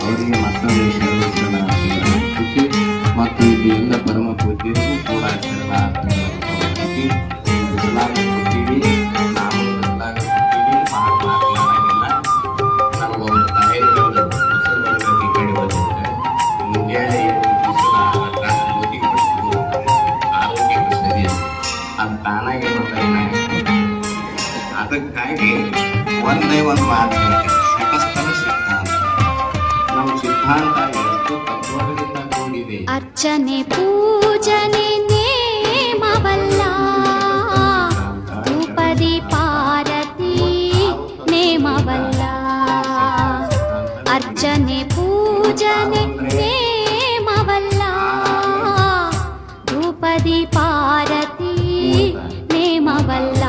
ಅವರಿಗೆ ಮತ್ತೊಂದು ಶರಣ ಮತ್ತು ಬಿಸಲಾಗುತ್ತೀವಿ ನಾವು ಬಂದಿದ್ರೆ ಮುಂಜಾನೆ ಬಿಡ್ತೀವಿ ಆರೋಗ್ಯಕ್ಕೆ ಸರಿ. ಅದು ತಾನಾಗೆ ಅದಕ್ಕಾಗಿ ಒಂದೇ ಒಂದು ಮಾತು ಶಕಸ್ಥರ ಸಿದ್ಧಾಂತ ನಮ್ಮ ಸಿದ್ಧಾಂತ ಎಷ್ಟು ತತ್ವಗಳಿಂದ ಕೂಡಿದೆ ಅರ್ಚನೆ ಪೂಜನೆ ನೇಮವಲ್ಲ ಧೂಪದಿ ಪಾರತಿ ನೇಮವಲ್ಲ ಅರ್ಚನೆ ಪೂಜನೆ ನೇಮವಲ್ಲ ಧೂಪದಿ ಪಾರತಿ ನೇಮವಲ್ಲ